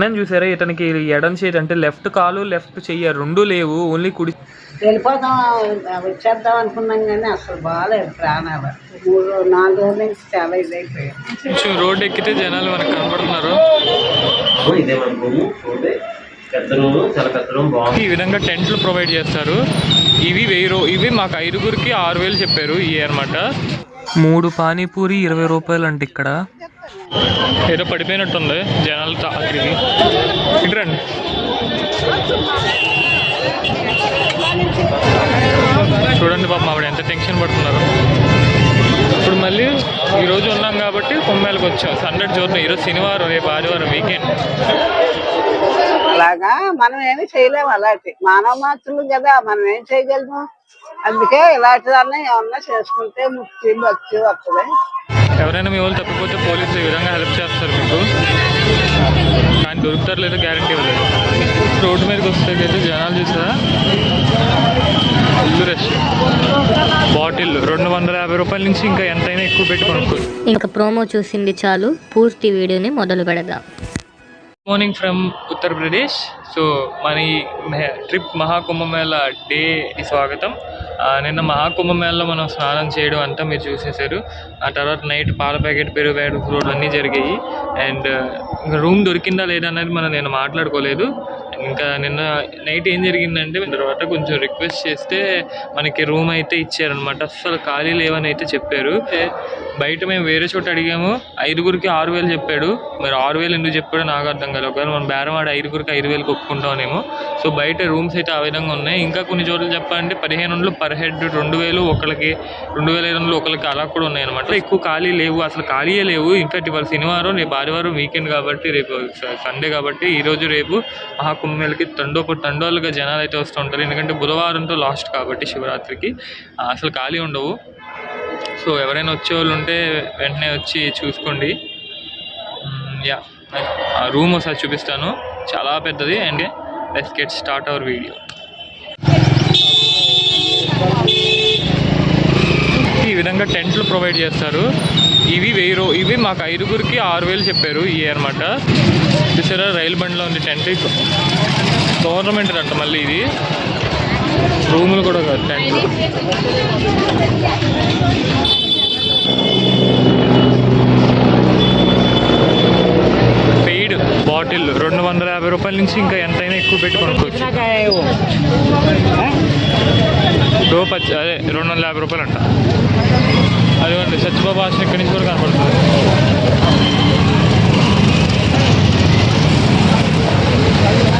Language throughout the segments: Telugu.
అన్నని చూసారా? ఇతనికి ఎడం చేతి అంటే లెఫ్ట్ కాలు లెఫ్ట్ చెయ్యి రెండు లేవు. ఓన్లీ కుడి వెళ్ళిపోదాం వచ్చేద్దాం అనుకున్నాం కానీ అసలు బాగాలేదు ప్రాణాలు. మూడు నాలుగు రోజుల నుంచి చాలా ఇదైపోయాయి. కొంచెం రోడ్ ఎక్కితే జనాలు మనకు ఇదే మన బాగుంది. ఈ విధంగా టెంట్లు ప్రొవైడ్ చేస్తారు. ఇవి వెయ్యి ఇవి మాకు ఐదుగురికి ఆరు వేలు చెప్పారు ఈ అనమాట మూడు పానీపూరి ఇరవై రూపాయలు అంట ఇక్కడ. ఏదో పడిపోయినట్టుంది జనాలు ఆఖరికి ఇటు రండి. చూడండి పాపం ఆవిడ ఎంత టెన్షన్ పడుతున్నారు. ఇప్పుడు మళ్ళీ ఈ రోజు ఉన్నాం కాబట్టి కొమ్మేలకు వచ్చాం. సండే చూద్దాం. ఈరోజు శనివారం రేపు ఆదివారం వీకెండ్. అలాగా మనం ఏమి చేయలేము అలాంటి. మానవ మాత్రులు కదా మనం ఏం చేయగలము? అందుకే ఇలాంటిదన్నా ఏమన్నా చేసుకుంటే ముక్తి భక్తి వస్తుంది ఎవరైనా మీ వాళ్ళు తప్పిపోతే పోలీసులు ఈ విధంగా హెల్ప్ చేస్తారు మీకు? కానీ దొరుకుతారు లేదో గ్యారంటీ ఇవ్వలేదు. రోడ్డు మీదకి వస్తే అయితే జనాలు చూసారా? Full rush. బాటిల్ రెండు వందల యాభై రూపాయల నుంచి ఇంకా ఎంతైనా ఎక్కువ పెట్టి కొనుక్కోవచ్చు. ఇంకా ప్రోమో చూసింది చాలు. పూర్తి వీడియోని మొదలు పెడదాం. మార్నింగ్ ఫ్రమ్ ఉత్తరప్రదేశ్ సో మన ఈ మెహ- ట్రిప్ మహాకుంభమేళ డే స్వాగతం నిన్న మహాకుంభమేళలో మనం స్నానం చేయడం అంతా మీరు చూసేశారు ఆ తర్వాత నైట్ పాల ప్యాకెట్ పెరుగు ప్యాకెట్ ఫ్రూట్ అన్నీ జరిగాయి అండ్ రూమ్ దొరికిందా లేదా అనేది మనం నేను మాట్లాడుకోలేదు ఇంకా నిన్న నైట్ ఏం జరిగిందంటే తర్వాత కొంచెం రిక్వెస్ట్ చేస్తే మనకి రూమ్ అయితే ఇచ్చారనమాట అస్సలు ఖాళీ లేవని అయితే చెప్పారు. బయట మేము వేరే చోట అడిగాము ఐదుగురికి ఆరు వేలు చెప్పాడు. మరి ఆరు వేలు ఎందుకు చెప్పాడో నాకు అర్థం కాదు ఒకవేళ మనం బేరం ఆడి ఐదుగురికి ఐదు వేలకు ఒప్పుకుంటామేమో. సో బయట రూమ్స్ అయితే ఆ విధంగా ఉన్నాయి. ఇంకా కొన్ని చోట్ల చెప్పాలంటే పదిహేను వందలు పర్ హెడ్ రెండు వేలు ఒకరికి రెండు వేల ఐదు వందలు ఒకరికి అలా కూడా ఉన్నాయి అనమాట ఎక్కువ ఖాళీ లేవు. అసలు ఖాళీయే లేవు. ఇన్ఫాక్ట్ ఇవాళ శనివారం రేపు ఆదివారం వీకెండ్ కాబట్టి రేపు సండే కాబట్టి ఈరోజు రేపు రేపు కుంభమేళకి తండోపు తండోలుగా జనాలు అయితే వస్తూ ఉంటారు ఎందుకంటే బుధవారంతో లాస్ట్ కాబట్టి శివరాత్రికి. అసలు ఖాళీ ఉండవు. సో ఎవరైనా వచ్చే వాళ్ళు ఉంటే వెంటనే వచ్చి చూసుకోండి. యా. ఆ రూమ్ ఒకసారి చూపిస్తాను. చాలా పెద్దది. And let's get start our video. ఈ విధంగా టెంట్లు ప్రొవైడ్ చేస్తారు. ఇవి వెయ్యి రూ ఇవి మాకు ఐదుగురికి ఆరు వేలు చెప్పారు. ఈ అనమాట చూసారా? రైలు బండిలో ఉంది టెంట్. గవర్నమెంట్ అంట మళ్ళీ ఇది. రూములు కూడా కాదు ట్యాంక్ పెయిడ్ బాటిల్ రెండు వందల యాభై రూపాయల నుంచి ఇంకా ఎంతైనా ఎక్కువ పెట్టి కొనుక్కోవచ్చు. డో పచ్చి అదే రెండు వందల యాభై రూపాయలు అంట అదిగోండి సత్యబాబు ఆశ ఇక్కడి నుంచి కూడా కనపడుతుంది. Thank you.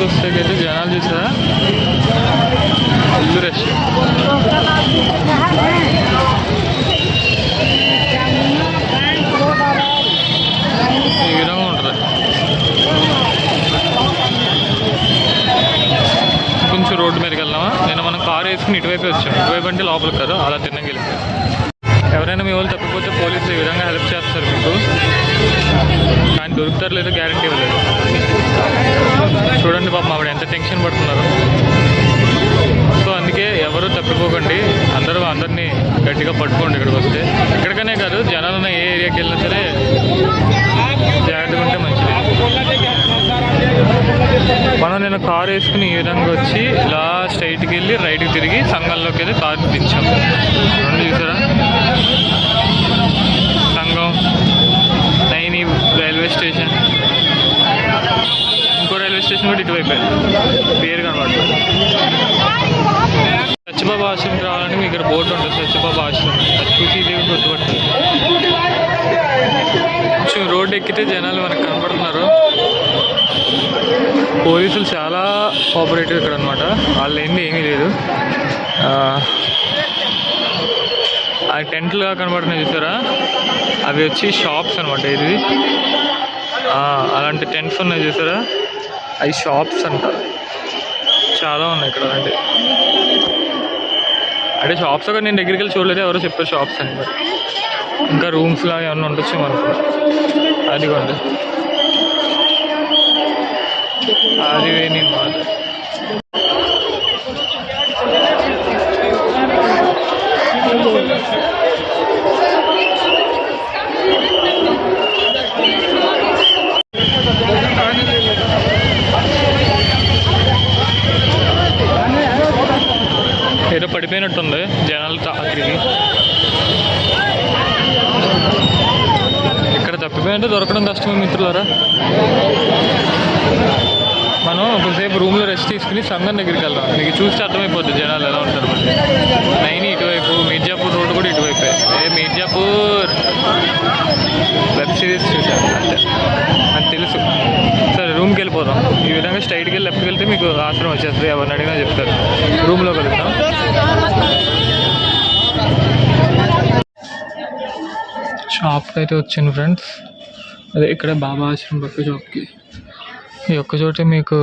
వస్తే అయితే జనాలు చూసారా ఫుల్ రష్ ఈ విధంగా ఉంటుంది కొంచెం రోడ్డు మీదకి వెళ్దామా నేను మనం కారు వేసుకుని ఇటువైపు వచ్చాం ఇటువైపు అంటే లోపలికి కదా అలా తిన్నకి వెళ్ళి ఎవరైనా మీ వాళ్ళు తప్పిపోతే పోలీసులు ఈ విధంగా హెల్ప్ చేస్తారు మీకు కానీ దొరుకుతారు లేదో గ్యారంటీ ఇవ్వలేదు చూడండి పాపం ఆవిడ ఎంత టెన్షన్ పడుతున్నారు. సో అందుకే ఎవరు తప్పిపోకండి అందరూ అందరినీ గట్టిగా పట్టుకోండి ఇక్కడికి వస్తే. ఇక్కడికనే కాదు జనాలు ఉన్న ఏ ఏరియాకి వెళ్ళినా సరే జాగ్రత్తగా ఉంటే మంచిది. మనం నేను కారు వేసుకుని ఈ విధంగా వచ్చి ఇలా స్ట్రైట్కి వెళ్ళి రైట్కి తిరిగి సంఘంలోకి వెళ్ళి కారు దించాం. రెండు చూసారా సంఘం నైని రైల్వే స్టేషన్ ఇంకో కూడా ఇటువైపే. పేరు కనబడుతుంది. సచ్చిబాబా ఆశ్రమం రావాలంటే మీ ఇక్కడ బోర్డు ఉంటుంది. సత్యబాబా ఆశ్రమం అది చూసి ఇది గుర్తుపడుతుంది. కొంచెం రోడ్డు ఎక్కితే జనాలు మనకు కనపడుతున్నారు పోలీసులు చాలా కోఆపరేటివ్ ఇక్కడ అనమాట వాళ్ళు ఏంది ఏమీ లేదు. ఆ, టెంట్లుగా కనబడుతున్నాయి చూసారా? అవి వచ్చి షాప్స్ అనమాట ఇది అలాంటి టెంట్స్ ఉన్నాయి చూసారా? అవి షాప్స్ అంట. చాలా ఉన్నాయి ఇక్కడ అంటే. అంటే షాప్స్ ఒక నేను దగ్గరికి వెళ్ళి చూడలేదు ఎవరో చెప్పారు షాప్స్ అని. ఇంకా రూమ్స్ లాగా ఏమన్నా ఉండొచ్చు మనకు అదిగోండి. అది వేణి ఏదో పడిపోయినట్టుంది జనాలు ఆఖరికి ఇక్కడ తప్పిపోయింటే దొరకడం కష్టమే మిత్రులరా. మనం కొంతసేపు రూమ్లో రెస్ట్ తీసుకుని సందర్ దగ్గరికి వెళ్దాం. మీకు చూస్తే అర్థమైపోద్ది జనాలు ఎలా ఉంటారు మళ్ళీ నైన్ ఇటువైపు మీర్జాపూర్ రోడ్ కూడా ఇటువైపు. ఏ మీర్జాపూర్. వెబ్ సిరీస్ చూసాను అంతే. అని తెలుసు. వెళ్ళిపోదాం ఈ విధంగా స్ట్రైట్కి లెఫ్ట్కి వెళ్తే మీకు ఆశ్రమం వచ్చేస్తుంది. ఎవరిని అడిగినా చెప్తారు. రూమ్లో కలుగుతాం షాప్కి అయితే వచ్చాను ఫ్రెండ్స్ అదే ఇక్కడ బాబా ఆశ్రమం పక్క షాప్కి ఈ ఒక్క చోటే మీకు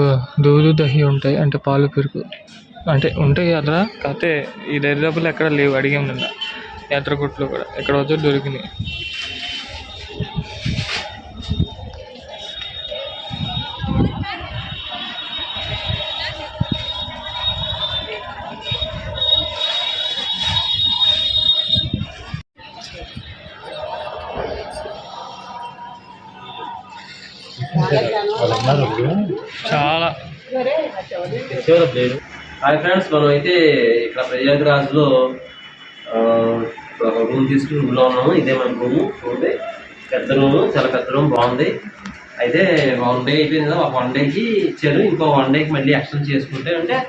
దూదు దహి ఉంటాయి. అంటే పాలు పెరుగు. అంటే ఉంటాయి అలా కాకపోతే ఈ దరిదాపులు ఎక్కడ లేవు. అడిగాం నిన్న. యాత్రకుట్లో కూడా. ఎక్కడ వచ్చో దొరికినాయి. చాలా. లేదు హాయ్ ఫ్రెండ్స్ మనం అయితే ఇక్కడ ప్రయాగరాజ్లో ఒక రూమ్ తీసుకుని రూమ్లో ఉన్నాము. ఇదే మన రూము చూడండి. పెద్ద రూము చాలా పెద్ద రూమ్ బాగుంది. అయితే వన్ డే అయిపోయింది కదా ఒక వన్ డేకి ఇచ్చారు. ఇంకో వన్ డేకి మళ్ళీ ఎక్స్టెండ్ చేసుకుంటే అంటే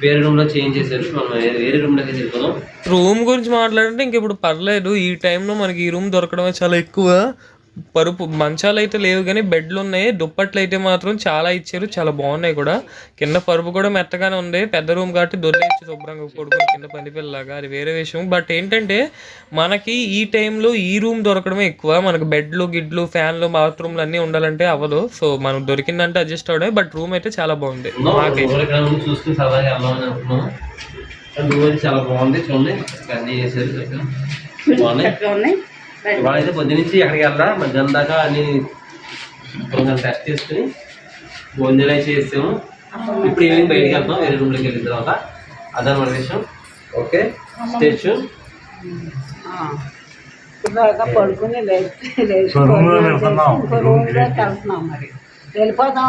వేరే రూమ్లో చేంజ్ చేశారు. మనం వేరే- వేరే రూమ్లోకి వెళ్ళిపోదాం రూమ్ గురించి మాట్లాడంటే ఇంక ఇప్పుడు పర్లేదు. ఈ టైంలో మనకి ఈ రూమ్ దొరకడమే చాలా ఎక్కువ. పరుపు మంచాలు అయితే లేవు కానీ బెడ్లు ఉన్నాయి దుప్పట్లు అయితే మాత్రం చాలా ఇచ్చారు. చాలా బాగున్నాయి కూడా. కింద పరుపు కూడా మెత్తగానే ఉంది. పెద్ద రూమ్ కాబట్టి దొరికేచ్చు శుభ్రంగా పడుకొని కింద పనిపిల్లలాగా అది వేరే విషయం. బట్ ఏంటంటే మనకి ఈ టైంలో ఈ రూమ్ దొరకడమే ఎక్కువ. మనకు బెడ్లు గిడ్లు ఫ్యాన్లు బాత్రూమ్లు అన్నీ ఉండాలంటే అవ్వదు. సో మనం దొరికిందంటే అడ్జస్ట్ అవడమే బట్ రూమ్ అయితే చాలా బాగుంది. మాకైతే. చాలా బాగుంది. చూడండి. అన్నీ చేశారు. బాగున్నాయి ఇవాళ అయితే పొద్దు నుంచి ఎక్కడికి వెళ్దా మధ్యాహ్నం దాకా అన్ని కొంచెం టెస్ట్ చేసుకుని భోజనాలు అయితే చేసాము ఇప్పుడు ఈవినింగ్ బయటికి వెళ్తాం వేరే రూమ్లోకి వెళ్ళిన తర్వాత. అదనమాట విషయం ఓకే. ఇలాగా పడుకుని వెళ్తున్నాం మరి. వెళ్ళిపోదాం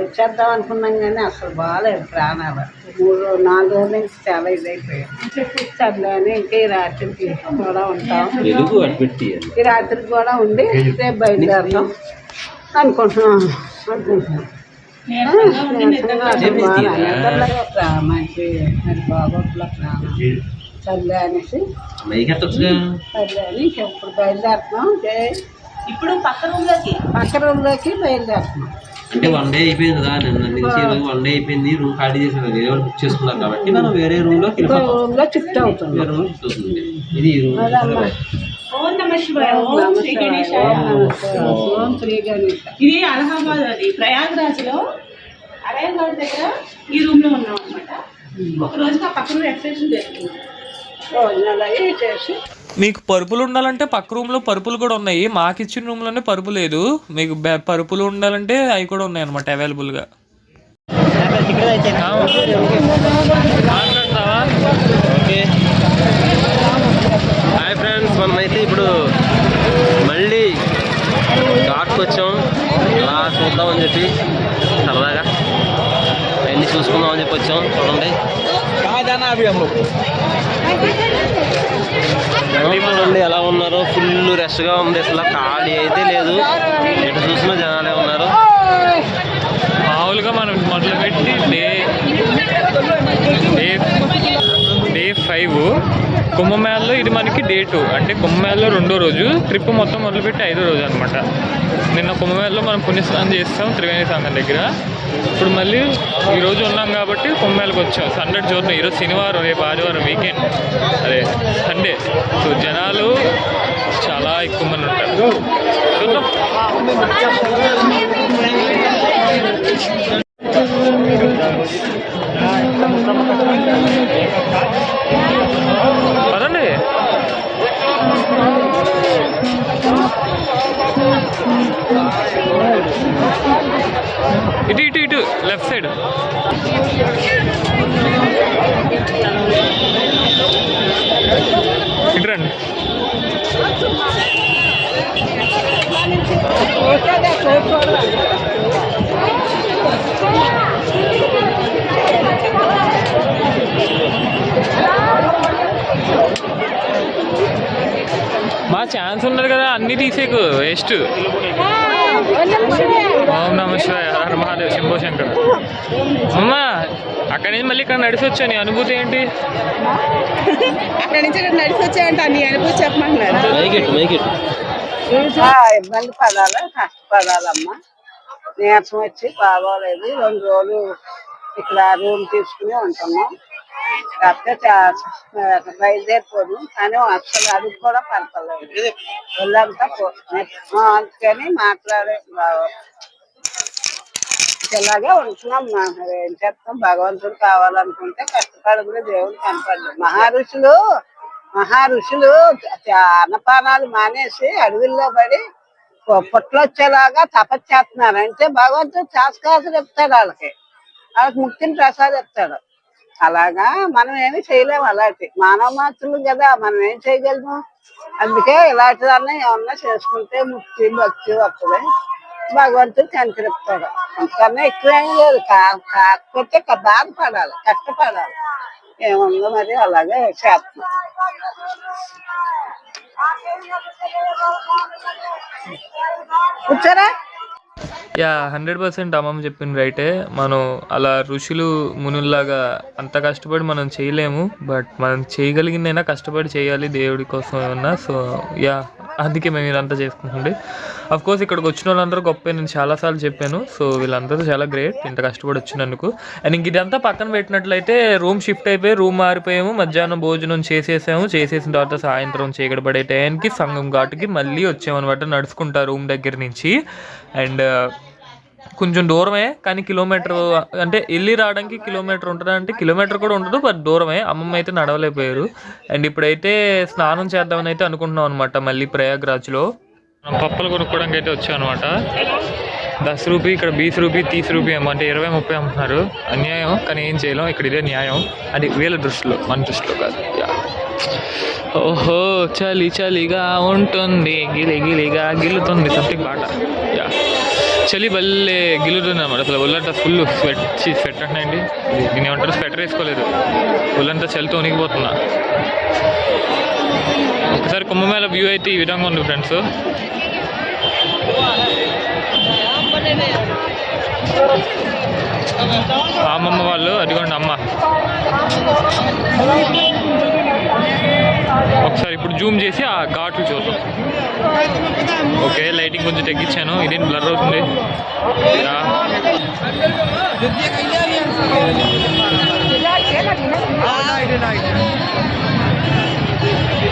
వచ్చేద్దాం అనుకున్నాం కానీ అసలు బాగాలేదు ప్రాణాలు. మూడు నాలుగు రోజుల నుంచి చాలా ఇదైపోయాం. సర్లే అని ఇంకా ఈ రాత్రికి కూడా ఉంటాం. ఈ రాత్రికి కూడా ఉండి రేపు బయలుదేరుతాం అనుకుంటున్నాం. అనుకుంటున్నాం. మంచి బాగోట్ల ప్రాణం. సర్లే అనేసి అని ఇప్పుడు బయలుదేరుతున్నాం ఇప్పుడు పక్క రూమ్లోకి. పక్క రూమ్లోకి బయలుదేరుతున్నాం. అంటే వన్ డే అయిపోయింది కదా నిన్న నుంచి ఈరోజు వన్ డే అయిపోయింది రూమ్ ఖాళీ చేసిన వేరే వాళ్ళు బుక్ చేసుకున్నారు కాబట్టి మనం వేరే రూమ్లోకి ఇంకో వెళ్ళిపోతాం. రూమ్లో షిఫ్ట్ వేరే రూమ్ షిఫ్ట్ అవుతుంది. ఇది ఈ రూమ్. ఓం నమ శివాయ, ఓం శ్రీ గణేశ ఇది అలహాబాద్ అది ప్రయాగ్రాజ్లో అరయగౌడ్ దగ్గర ఈ రూమ్లో ఉన్నాం అనమాట ఒక రోజుకి ఆ పక్కన భోజనాలు అవి చేసి మీకు పరుపులు ఉండాలంటే పక్క రూమ్లో పరుపులు కూడా ఉన్నాయి. మాకు ఇచ్చిన రూమ్లోనే పరుపు లేదు. మీకు బె- పరుపులు ఉండాలంటే అవి కూడా ఉన్నాయి అనమాట అవైలబుల్గా మాట్లాడతావా? ఓకే. హాయ్ ఫ్రెండ్స్ మనమైతే ఇప్పుడు మళ్ళీ ఘాట్కి వచ్చాం. అలా చూద్దామని చెప్పి సరదాగా. అవన్నీ చూసుకుందామని చెప్పి వచ్చాం చూడండి. చూడండి ఎలా ఉన్నారో ఫుల్ రష్గా ఉంది. అసలు ఖాళీ అయితే లేదు. ఎటు చూసినా జనాలే ఉన్నారు. మామూలుగా మనం మొదలుపెట్టి డే డే డే ఫైవ్ కుంభమేళలో ఇది మనకి డే టూ అంటే కుంభమేళలో రెండో రోజు ట్రిప్ మొత్తం మొదలుపెట్టి ఐదో రోజు అనమాట నిన్న కుంభమేళలో మనం పుణ్యస్నానం చేస్తాం త్రివేణి సంఘం దగ్గర. ఇప్పుడు మళ్ళీ ఈరోజు ఉన్నాం కాబట్టి కొమ్మేలకు వచ్చాం. సండే చూద్దాం. ఈరోజు శనివారం రేపు ఆదివారం వీకెండ్ అదే సండే సో జనాలు చాలా ఎక్కువ మంది ఉంటారు. చూద్దాం. పదండి. ఇటు ఇటు ఇటు లెఫ్ట్ సైడ్. ఇటు రండి. మా ఛాన్స్ ఉన్నది కదా అన్ని తీసేకు వేస్ట్. ఓం నమ శివాయ. హర మహాదేవ్ శంభో శంకర్. అమ్మా అక్కడి నుంచి మళ్ళీ ఇక్కడ నడిచి వచ్చా నీ అనుభూతి ఏంటి? అక్కడి నుంచి ఇక్కడ నడిచి వచ్చాయంట నీ అనుభూతి ఆ, ఇబ్బంది పడాలి? కష్టపడాలమ్మా నీరసం వచ్చి బాగోలేదు. రెండు రోజులు ఇక్కడ రూమ్ తీసుకుని ఉంటున్నాం. కాకపోతే బయలుదేరిపోదు కానీ అసలు అది కూడా పడతలేదు. ఒళ్ళంతా అందుకని మాట్లాడే బాగోదు. ఇలాగే ఉంటున్నాం ఏం చేస్తాం? భగవంతుడు కావాలనుకుంటే కష్టపడకుండా దేవుడు కనపడదు మహర్షులు మహర్షులు అన్నపానాలు మానేసి అడవుల్లో పడి పొ- పొట్లు వచ్చేలాగా చేస్తున్నారు. అంటే భగవంతుడు శాస్త్రాలు చెప్తాడు వాళ్ళకి. వాళ్ళకి ముక్తిని ప్రసాదిస్తాడు. అలాగా మనం ఏమి చేయలేము అలాంటి. మానవ మాత్రులు కదా మనం ఏం చేయగలము? అందుకే ఇలాంటిదన్నా ఏమన్నా చేసుకుంటే ముక్తి భక్తి వస్తుంది. భగవంతుడు కనిపిస్తాడు అంతకన్నా ఎక్కువేం లేదు. కాకపోతే క- బాధపడాలి కష్టపడాలి. ఏముందో మరి అలాగే చేస్తున్నాం కూర్చోరా. యా హండ్రెడ్ పర్సెంట్ అమ్మమ్మ చెప్పింది రైటే. మనం అలా ఋషులు మునుల్లాగా అంత కష్టపడి మనం చేయలేము. బట్ మనం చేయగలిగిందైనా కష్టపడి చేయాలి దేవుడి కోసం ఏమన్నా. సో యా అందుకే మేము ఇదంతా చేసుకుంటుండే. అఫ్ కోర్స్ ఇక్కడికి వచ్చిన వాళ్ళందరూ గొప్ప నేను చాలాసార్లు చెప్పాను. సో వీళ్ళందరూ చాలా గ్రేట్ ఇంత కష్టపడి వచ్చినందుకు. అండ్ ఇంక ఇదంతా పక్కన పెట్టినట్లయితే రూమ్ షిఫ్ట్ అయిపోయి రూమ్ మారిపోయాము. మధ్యాహ్నం భోజనం చేసేసాము. చేసేసిన తర్వాత సాయంత్రం చీకటి పడే టైంకి సంగం ఘాటుకి మళ్ళీ వచ్చామన్నమాట. నడుచుకుంటా రూమ్ దగ్గర నుంచి. అండ్ uh, కొంచెం దూరమే కానీ కిలోమీటర్ అంటే వెళ్ళి రావడానికి కిలోమీటర్ ఉంటుంది అంటే కిలోమీటర్ కూడా ఉండదు బట్ దూరమే. అమ్మమ్మ అయితే నడవలేకపోయారు. అండ్ ఇప్పుడైతే స్నానం చేద్దామని అయితే అనుకుంటున్నాం అనమాట మళ్ళీ ప్రయాగ్రాజ్లో. పప్పలు కొనుక్కోవడానికి అయితే వచ్చాం అనమాట దస్ రూపీ ఇక్కడ బీస్ రూపీ తీస్ రూపీ ఏమో. అంటే ఇరవై ముప్పై అమ్ముతున్నారు. అన్యాయం కానీ ఏం చేయలేం. ఇక్కడ ఇదే న్యాయం. అది వీళ్ళ దృష్టిలో మన దృష్టిలో కాదు. యా. ఓహో చలి చలిగా ఉంటుంది. గిలి గిలిగా గిల్లుతుంది. సంథింగ్ పాట యా. చలి భలే గిల్లుతుంది అనమాట అసలు ఒళ్ళంతా ఫుల్ స్వెట్ స్వెట్ అంటున్నాయండి. దీని ఏమంటారు? స్వెటర్ వేసుకోలేదు. ఒళ్ళంతా చలితో ఉనికిపోతున్నా. ఒకసారి కుంభమేళ వ్యూ అయితే ఈ విధంగా ఉంది ఫ్రెండ్స్. అమ్మమ్మ వాళ్ళు అదిగోండి అమ్మ. ఒకసారి ఇప్పుడు జూమ్ చేసి ఆ ఘాట్లు చూద్దాం. ఓకే లైటింగ్ కొంచెం తగ్గించాను. ఇదేం బ్లర్ అవుతుంది?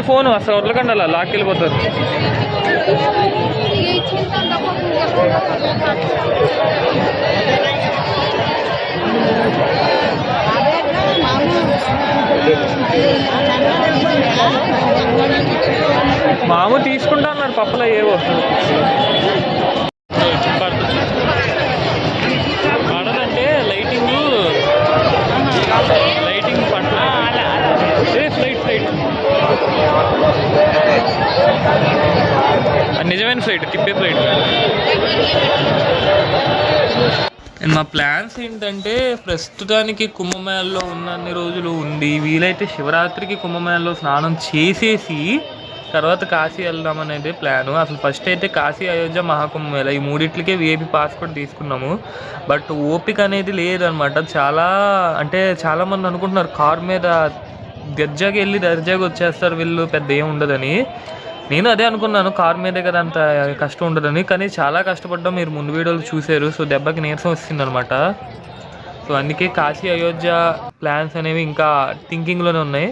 ఫోన్ ఫోన్ అసలు వదలకండి అలా లాక్కెళ్ళిపోతారు మాము తీసుకుంటా అన్నాడు పప్పులో ఏవో. పడదంటే లైటింగ్ పట్ల ఫ్లైట్ ఫ్లైట్ నిజమైన ఫ్లైట్ తిప్పే ఫ్లైట్. అండ్ మా ప్లాన్స్ ఏంటంటే ప్రస్తుతానికి కుంభమేళలో ఉన్నన్ని రోజులు ఉండి వీలైతే శివరాత్రికి కుంభమేళలో స్నానం చేసేసి తర్వాత కాశీ వెళ్దాం అనేది ప్లాన్. అసలు ఫస్ట్ అయితే కాశీ అయోధ్య మహాకుంభమేళ. ఈ మూడిట్లకే విఐపి పాస్పోర్ట్ తీసుకున్నాము. బట్ ఓపిక అనేది లేదనమాట. చాలా అంటే చాలామంది అనుకుంటున్నారు కార్ మీద దర్జాగా వెళ్ళి దర్జాగా వచ్చేస్తారు వీళ్ళు పెద్ద ఏం ఉండదని. నేను అదే అనుకున్నాను కార్ మీదే కదా అంత కష్టం ఉండదని కానీ చాలా కష్టపడ్డాం. మీరు ముందు వీడియోలు చూశారు సో దెబ్బకి నీరసం వస్తుంది అనమాట సో అందుకే కాశీ అయోధ్య ప్లాన్స్ అనేవి ఇంకా థింకింగ్లోనే ఉన్నాయి.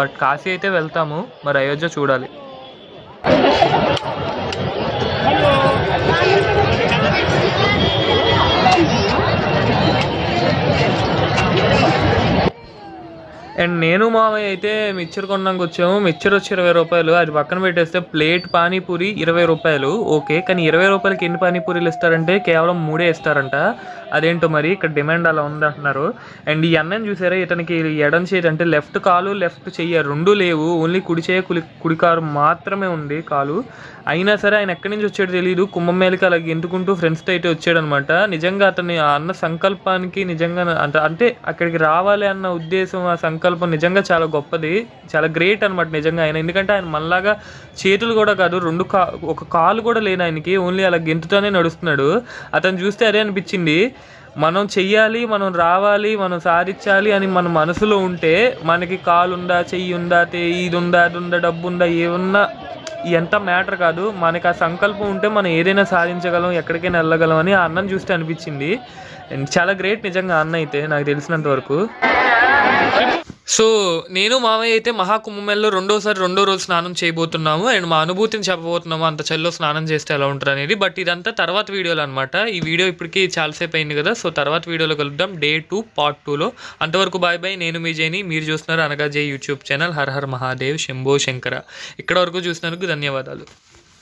బట్ కాశీ అయితే వెళ్తాము మరి అయోధ్య చూడాలి. అండ్ నేను మామయ్య అయితే మిక్చర్ కొన్నాక వచ్చాము. మిక్చర్ వచ్చి ఇరవై రూపాయలు. అది పక్కన పెట్టేస్తే ప్లేట్ పానీపూరి ఇరవై రూపాయలు. ఓకే కానీ ఇరవై రూపాయలకి ఎన్ని పానీపూరీలు ఇస్తారంటే కేవలం మూడే ఇస్తారంట. అదేంటో మరి ఇక్కడ డిమాండ్ అలా ఉంది అంటున్నారు. అండ్ ఈ అన్నం చూసారా? ఇతనికి ఎడం చేతి అంటే లెఫ్ట్ కాలు లెఫ్ట్ చెయ్యి రెండు లేవు. ఓన్లీ కుడి చేయ కుడి మాత్రమే ఉంది కాలు. అయినా సరే ఆయన ఎక్కడి నుంచి వచ్చాడో తెలియదు కుంభమేళకి అలా గెంటుకుంటూ ఫ్రెండ్స్తో అయితే వచ్చాడనమాట. నిజంగా అతని ఆ అన్న సంకల్పానికి నిజంగా అంటే అంటే అక్కడికి రావాలి అన్న ఉద్దేశం ఆ సంకల్పం నిజంగా చాలా గొప్పది. చాలా గ్రేట్ అనమాట నిజంగా ఆయన. ఎందుకంటే ఆయన మనలాగా చేతులు కూడా కాదు రెండు కా ఒక కాలు కూడా లేని ఆయనకి. ఓన్లీ అలా గెంతుతోనే నడుస్తున్నాడు. అతను చూస్తే అదే అనిపించింది. మనం చెయ్యాలి మనం రావాలి మనం సాధించాలి అని మన మనసులో ఉంటే మనకి కాలుందా చెయ్యి ఉందా తే ఇది ఉందా అది ఉందా డబ్బు ఉందా ఏమున్నా ఎంత మ్యాటర్ కాదు. మనకి ఆ సంకల్పం ఉంటే మనం ఏదైనా సాధించగలం ఎక్కడికైనా వెళ్ళగలం అని ఆ అన్నం చూస్తే అనిపించింది. చాలా గ్రేట్ నిజంగా అన్న అయితే నాకు తెలిసినంత వరకు. సో నేను మామయ్య అయితే మహాకుంభమేళలో రెండోసారి రెండో రోజు స్నానం చేయబోతున్నాము. అండ్ మా అనుభూతిని చెప్పబోతున్నాము. అంత చల్లో స్నానం చేస్తే ఎలా ఉంటుంది అనేది. బట్ ఇదంతా తర్వాత వీడియోలో అనమాట ఈ వీడియో ఇప్పటికీ చాలాసేపు అయింది కదా. సో తర్వాత వీడియోలో కలుద్దాం. డే టూ పార్ట్ టూలో అంతవరకు బాయ్ బాయ్. నేను మీ జైని. మీరు చూస్తున్నారు అనగా జై YouTube channel. Her her Mahadev. Shambho Shankara. ఇక్కడ వరకు చూసినందుకు ధన్యవాదాలు.